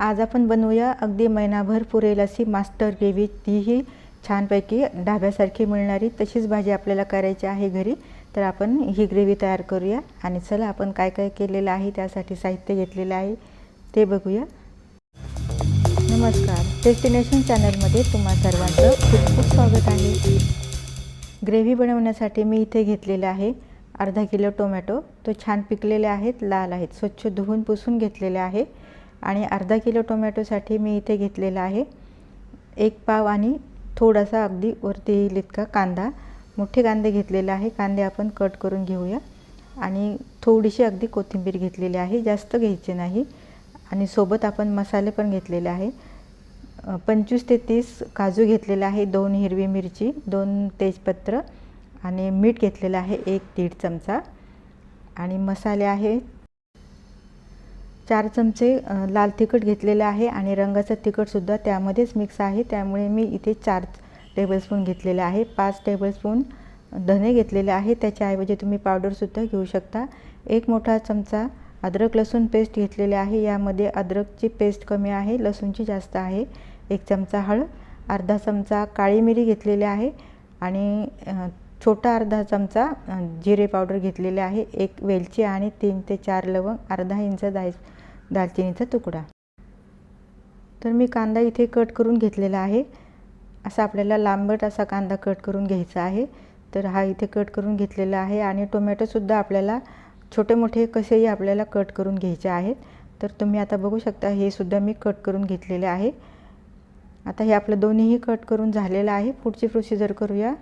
आज आपण बनवूया अगदी महिनाभर पुरेल अशी मास्टर ग्रेव्ही. तीही छानपैकी ढाब्यासारखी मिळणारी तशीच भाजी आपल्याला करायची आहे घरी. तर आपण ही ग्रेव्ही तयार करूया. आणि चला आपण काय काय केलेलं आहे त्यासाठी साहित्य घेतलेलं आहे ते बघूया. नमस्कार. डेस्टिनेशन चॅनलमध्ये तुम्हा सर्वांचं खूप खूप स्वागत आहे. ग्रेव्ही बनवण्यासाठी मी इथे घेतलेलं आहे अर्धा किलो टोमॅटो. तो छान पिकलेले आहेत लाल आहेत. स्वच्छ धुवून पुसून घेतलेले आहे. आणि अर्धा किलो टोमॅटोसाठी मी इथे घेतलेला आहे. एक पाव आणि थोडासा अगदी वरती येईल इतका कांदा मोठे कांदे घेतलेले आहे. कांदे आपण कट करून घेऊया. आणि थोडीशी अगदी कोथिंबीर घेतलेली आहे जास्त घ्यायची नाही. आणि सोबत आपण मसाले पण घेतलेले आहे. पंचवीस ते तीस काजू घेतलेले आहे दोन हिरवी मिरची दोन तेजपत्र आणि मीठ घेतलेलं आहे एक दीड चमचा. आणि मसाले आहे चार चमचे लाल तिखट घेतलेले आहे आणि रंगाचं तिखटसुद्धा त्यामध्येच मिक्स आहे. त्यामुळे मी इथे चार टेबलस्पून घेतलेले आहे. पाच टेबलस्पून धने घेतलेले आहे. त्याच्याऐवजी तुम्ही पावडरसुद्धा घेऊ शकता. एक मोठा चमचा अद्रक लसूण पेस्ट घेतलेले आहे. यामध्ये अद्रकची पेस्ट कमी आहे लसूणची जास्त आहे. एक चमचा हळद अर्धा चमचा काळी मिरी घेतलेली आहे आणि छोटा अर्धा चमचा जिरे पावडर घेतलेले आहे एक वेलची आणि तीन ते चार लवंग अर्धा इंच दाय दालचिनीचा तुकडा. तर मी कांदा इथे कट करून घेतलेला आहे. असा आपल्याला लांबट असा कांदा कट करून घ्यायचा आहे. तर हा इथे कट करून घेतलेला आहे आणि टोमॅटोसुद्धा आपल्याला छोटे मोठे कसेही आपल्याला कट करून घ्यायचे आहेत. तर तुम्ही आता बघू शकता हे सुद्धा मी कट करून घेतलेले आहे. आता हे आपलं दोन्हीही कट करून झालेलं आहे. पुढची प्रोसिजर करूया.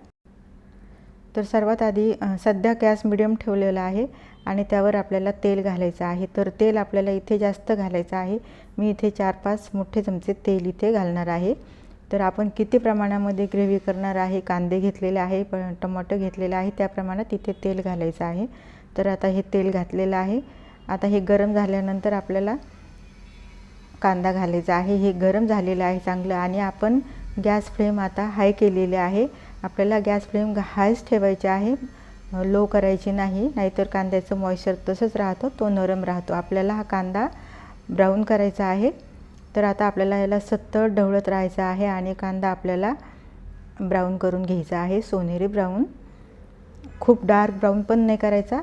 तर सर्वात आधी सध्या गॅस मिडियम ठेवलेला आहे आणि त्यावर आपल्याला तेल घालायचं आहे. तर तेल आपल्याला इथे जास्त घालायचं आहे. मी इथे चार पाच मोठे चमचे तेल इथे घालणार आहे. तर आपण किती प्रमाणामध्ये ग्रेव्ही करणार आहे? कांदे घेतलेले आहे प टमाटो घेतलेले आहे त्या प्रमाणात इथे तेल घालायचं आहे. तर आता हे तेल घातलेलं आहे. आता हे गरम झाल्यानंतर आपल्याला कांदा घालायचा आहे. हे गरम झालेलं आहे चांगलं आणि आपण गॅस फ्लेम आता हाय केलेले आहे. आपल्याला गॅस फ्लेम हायच ठेवायचे आहे. लो करायची नाही नाहीतर कांद्याचं मॉइश्चर तसंच राहतं तो नरम राहतो. आपल्याला हा कांदा ब्राऊन करायचा आहे. तर आता आपल्याला याला सत्तर ढवळत राहायचं आहे आणि कांदा आपल्याला ब्राऊन करून घ्यायचा आहे. सोनेरी ब्राऊन खूप डार्क ब्राऊन पण नाही करायचा.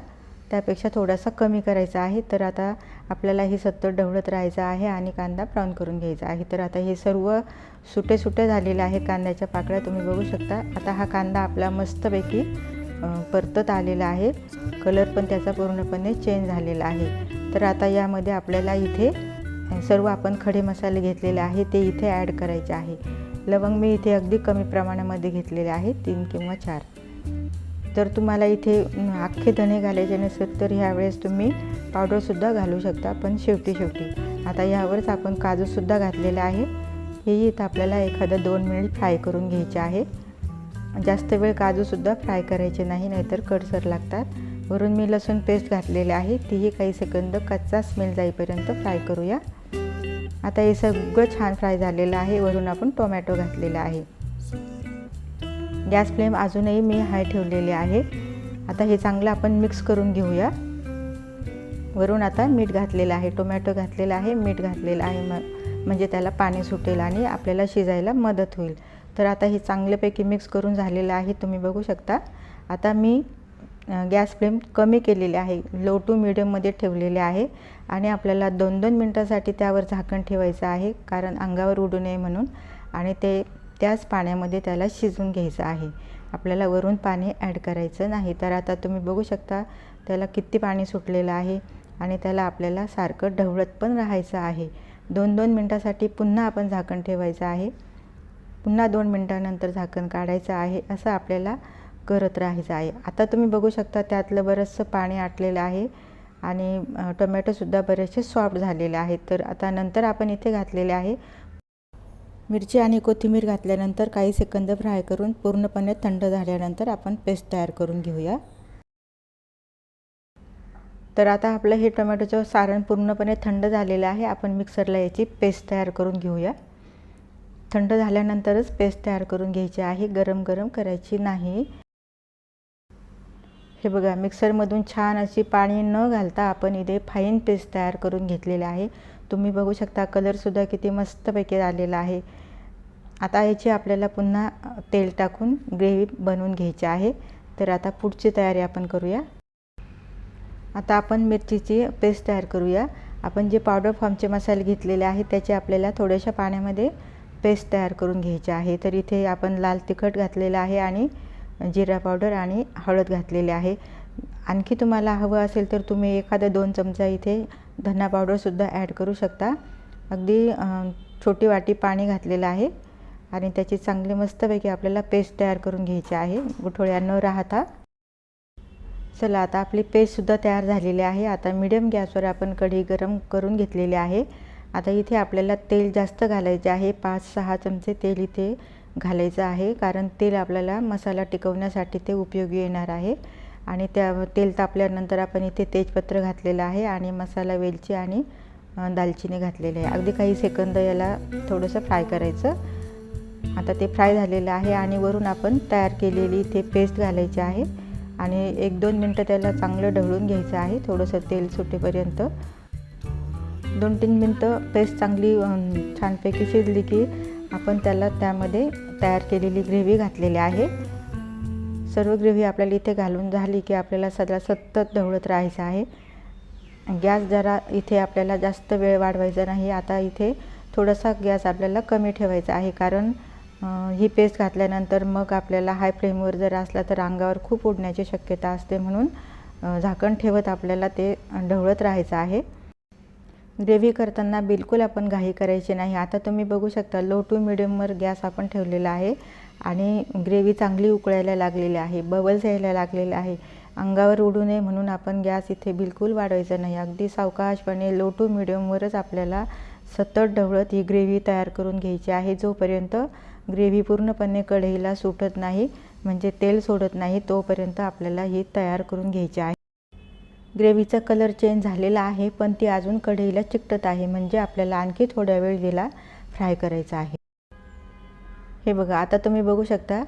त्यापेक्षा थोडासा कमी करायचा आहे. तर आता आपल्याला हे सत्तर ढवळत राहायचं आहे आणि कांदा ब्राऊन करून घ्यायचा आहे. तर आता हे सर्व सुटे सुटे झालेले आहे कांद्याच्या पाकळ्या. तुम्ही बघू शकता. आता हा कांदा आपला मस्तपैकी परतत आलेला आहे. कलर पण त्याचा पूर्णपणे चेंज झालेला आहे. तर आता यामध्ये आपल्याला इथे सर्व आपण खडे मसाले घेतलेले आहे. ते इथे ॲड करायचे आहे. लवंग मी इथे अगदी कमी प्रमाणामध्ये घेतलेले आहे. तीन किंवा चार. जर तुम्हाला इथे अख्खे धणे घालायचे नसेल तर ह्यावेळेस तुम्ही पावडरसुद्धा घालू शकता पण शेवटी शेवटी आता यावरच आपण काजूसुद्धा घातलेले आहे. हेही इथं आपल्याला एखादं दोन मिनिट फ्राय करून घ्यायचे आहे. जास्त वेळ काजूसुद्धा फ्राय करायचे नाही नाहीतर कडसर लागतात. वरून मी लसूण पेस्ट घातलेले आहे. तीही काही सेकंद कच्चा स्मेल जाईपर्यंत फ्राय करूया. आता हे सगळं छान फ्राय झालेलं आहे. वरून आपण टोमॅटो घातलेला आहे. गॅस फ्लेम अजूनही मी हाय ठेवलेली आहे. आता हे चांगलं आपण मिक्स करून घेऊया. वरून आता मीठ घातलेलं आहे टोमॅटो घातलेला आहे मीठ घातलेलं आहे म म्हणजे त्याला पाणी सुटेल आणि आपल्याला शिजायला मदत होईल. तर आता हे चांगल्यापैकी मिक्स करून झालेलं आहे तुम्ही बघू शकता. आता मी गॅस फ्लेम कमी केलेली आहे लो टू मिडियममध्ये ठेवलेले आहे आणि आपल्याला दोन दोन मिनटासाठी त्यावर झाकण ठेवायचं आहे कारण अंगावर उडू नये म्हणून. आणि ते त्याच पाण्यामध्ये त्याला शिजून घ्यायचं आहे. आपल्याला वरून पाणी ॲड करायचं नाही. तर आता तुम्ही बघू शकता त्याला किती पाणी सुटलेलं आहे आणि त्याला आपल्याला सारखं ढवळत पण राहायचं आहे. दोन दोन मिनटासाठी पुन्हा आपण झाकण ठेवायचं आहे. पुन्हा दोन मिनटानंतर झाकण काढायचं आहे. असं आपल्याला करत राहायचं आहे. आता तुम्ही बघू शकता त्यातलं बरंचसं पाणी आटलेलं आहे आणि टोमॅटोसुद्धा बरेचसे सॉफ्ट झालेले आहेत. तर आता नंतर आपण इथे घातलेले आहे मिरची आणि कोथिंबीर घातल्यानंतर काही सेकंद फ्राय करून पूर्णपणे थंड झाल्यानंतर आपण पेस्ट तयार करून घेऊया. तर आता आपलं हे टोमॅटोचं सारण पूर्णपणे थंड झालेलं आहे. आपण मिक्सरला याची पेस्ट तयार करून घेऊया. थंड झाल्यानंतरच पेस्ट तयार करून घ्यायची आहे. गरम गरम करायची नाही. हे बघा मिक्सरमधून छान अशी पाणी न घालता आपण इथे फाईन पेस्ट तयार करून घेतलेली आहे. तुम्ही बघू शकता कलरसुद्धा किती मस्तपैकी आलेला आहे. आता याची आपल्याला पुन्हा तेल टाकून ग्रेव्ही बनवून घ्यायची आहे. तर आता पुढची तयारी आपण करूया. आता आपण मिरचीची पेस्ट तयार करूया. आपण जे पावडर फॉर्मचे मसाले घेतलेले आहेत त्याचे आपल्याला थोड्याशा पाण्यामध्ये पेस्ट तयार करून घ्यायची आहे. तर इथे आपण लाल तिखट घातलेलं आहे आणि जिरा पावडर आणि हळद घातलेले आहे. आणखी तुम्हाला हवं असेल तर तुम्ही एखादा दोन चमचा इथे धना पावडरसुद्धा ॲड करू शकता. अगदी छोटी वाटी पाणी घातलेलं आहे. आणि त्याची चांगली मस्तपैकी आपल्याला पेस्ट तयार करून घ्यायची आहे. गुठोळ्या न राहता. चला आता आपली पेस्टसुद्धा तयार झालेली आहे. आता मिडियम गॅसवर आपण कढी गरम करून घेतलेली आहे. आता इथे आपल्याला तेल जास्त घालायचे आहे. पाच सहा चमचे तेल इथे घालायचं आहे. कारण तेल आपल्याला मसाला टिकवण्यासाठी ते उपयोगी येणार आहे. आणि त्या तेल तापल्यानंतर आपण इथे तेजपत्र घातलेलं आहे आणि मसाला वेलची आणि दालचिनी घातलेली आहे. अगदी काही सेकंद याला थोडंसं फ्राय करायचं. आता ते फ्राय झालेलं आहे आणि वरून आपण तयार केलेली इथे पेस्ट घालायची आहे. आणि एक दोन मिनटं त्याला चांगलं ढवळून घ्यायचं आहे थोडंसं तेल सुटेपर्यंत. दोन तीन मिनटं पेस्ट चांगली छानपैकी शिजली की आपण त्याला त्यामध्ये तयार केलेली ग्रेव्ही घातलेली आहे. सर्व ग्रेव्ही आपल्याला इथे घालून झाली की आपल्याला सगळा सतत ढवळत राहायचं आहे. गॅस जरा इथे आपल्याला जास्त वेळ वाढवायचा नाही आता इथे थोडासा गॅस आपल्याला कमी ठेवायचा आहे कारण ही पेस्ट घातल्यानंतर मग आपल्याला हाय फ्लेमवर जर असला तर अंगावर खूप उडण्याची शक्यता असते म्हणून झाकण ठेवत आपल्याला ते ढवळत राहायचं आहे. ग्रेव्ही करताना बिलकुल आपण घाई करायची नाही. आता तुम्ही बघू शकता लो टू मिडियमवर गॅस आपण ठेवलेला आहे आणि ग्रेव्ही चांगली उकळायला लागलेली आहे बबल्स यायला लागलेले आहे. अंगावर उडू नये म्हणून आपण गॅस इथे बिलकुल वाढवायचा नाही. अगदी सावकाशपणे लो टू मिडियमवरच आपल्याला सतत ढवळत ही ग्रेव्ही तयार करून घ्यायची आहे जोपर्यंत ग्रेव्ही पूर्णपणे कढईला सुटत नाही म्हणजे तेल सोडत नाही तोपर्यंत आपल्याला ही तयार करून घ्यायची आहे. ग्रेव्हीचा कलर चेंज झालेला आहे पण ती अजून कढईला चिकटत आहे म्हणजे आपल्याला आणखी थोड्या वेळ तिला फ्राय करायचा आहे. हे बघा आता तुम्ही बघू शकता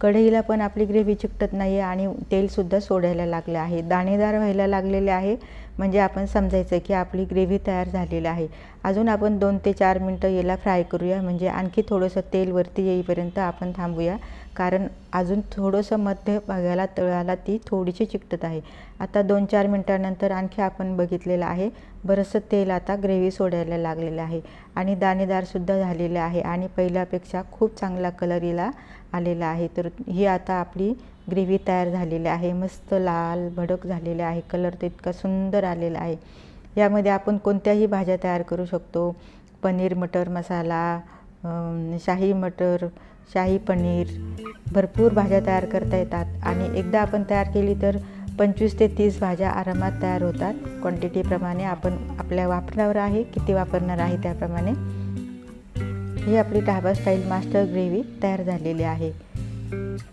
कढईला पण आपली ग्रेव्ही चिकटत नाही आहे आणि तेलसुद्धा सोडायला लागलं आहे. दाणेदार व्हायला लागलेले आहे. म्हणजे आपण समजायचं की आपली ग्रेव्ही तयार झालेली आहे. अजून आपण दोन ते चार मिनटं याला फ्राय करूया. म्हणजे आणखी थोडंसं तेल वरती येईपर्यंत आपण थांबूया. कारण अजून थोडंसं मध्य भागाला तळाला ती थोडीशी चिकटत आहे. आता दोन चार मिनटानंतर आणखी आपण बघितलेलं आहे. बरंचसं तेल आता ग्रेव्ही सोडायला लागलेलं आहे. आणि दाणेदारसुद्धा झालेलं आहे. आणि पहिल्यापेक्षा खूप चांगला कलर हिला आलेला आहे. तर ही आता आपली ग्रेव्ही तयार झालेली आहे. मस्त लाल भडक झालेले आहे. कलर तर इतका सुंदर आलेला आहे. यामध्ये आपण कोणत्याही भाज्या तयार करू शकतो. पनीर मटर मसाला शाही मटर शाही पनीर. भरपूर भाज्या तयार करता येतात. आणि एकदा आपण तयार केली तर पंचवीस ते तीस भाज्या आरामात तयार होतात. क्वांटिटीप्रमाणे आपण आपल्या वापरावर आहे किती वापरणार आहे त्याप्रमाणे. ही आपली ढाबा स्टाईल मास्टर ग्रेव्ही तयार झालेली आहे.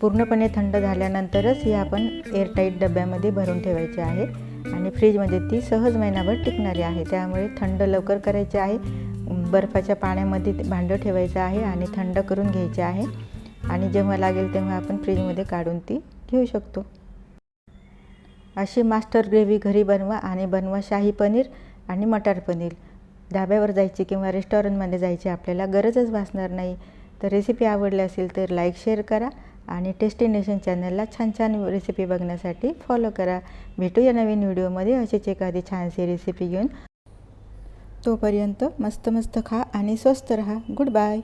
पूर्णपणे थंड झाल्यानंतरच ही आपण एअरटाईट डब्यामध्ये भरून ठेवायची आहे आणि फ्रीजमध्ये ती सहज महिनाभर टिकणारी आहे. त्यामुळे थंड लवकर करायची आहे. बर्फाच्या पाण्यामध्ये भांडं ठेवायचं आहे आणि थंड करून घ्यायचे आहे. आणि जेव्हा लागेल तेव्हा आपण फ्रीजमध्ये काढून ती घेऊ शकतो. अशी मास्टर ग्रेव्ही घरी बनवा आणि बनवा शाही पनीर आणि मटार पनीर. धाब्यावर जायची किंवा रेस्टॉरंटमध्ये जायची आपल्याला गरजच भासणार नाही. तर रेसिपी आवडली असेल तर लाईक शेअर करा आणि टेस्टिनेशन चॅनलला छान छान रेसिपी बघण्यासाठी फॉलो करा. भेटूया नवीन व्हिडिओमध्ये अशीच एखादी छानशी रेसिपी घेऊन. तोपर्यंत मस्त मस्त खा आणि स्वस्त रहा. Good bye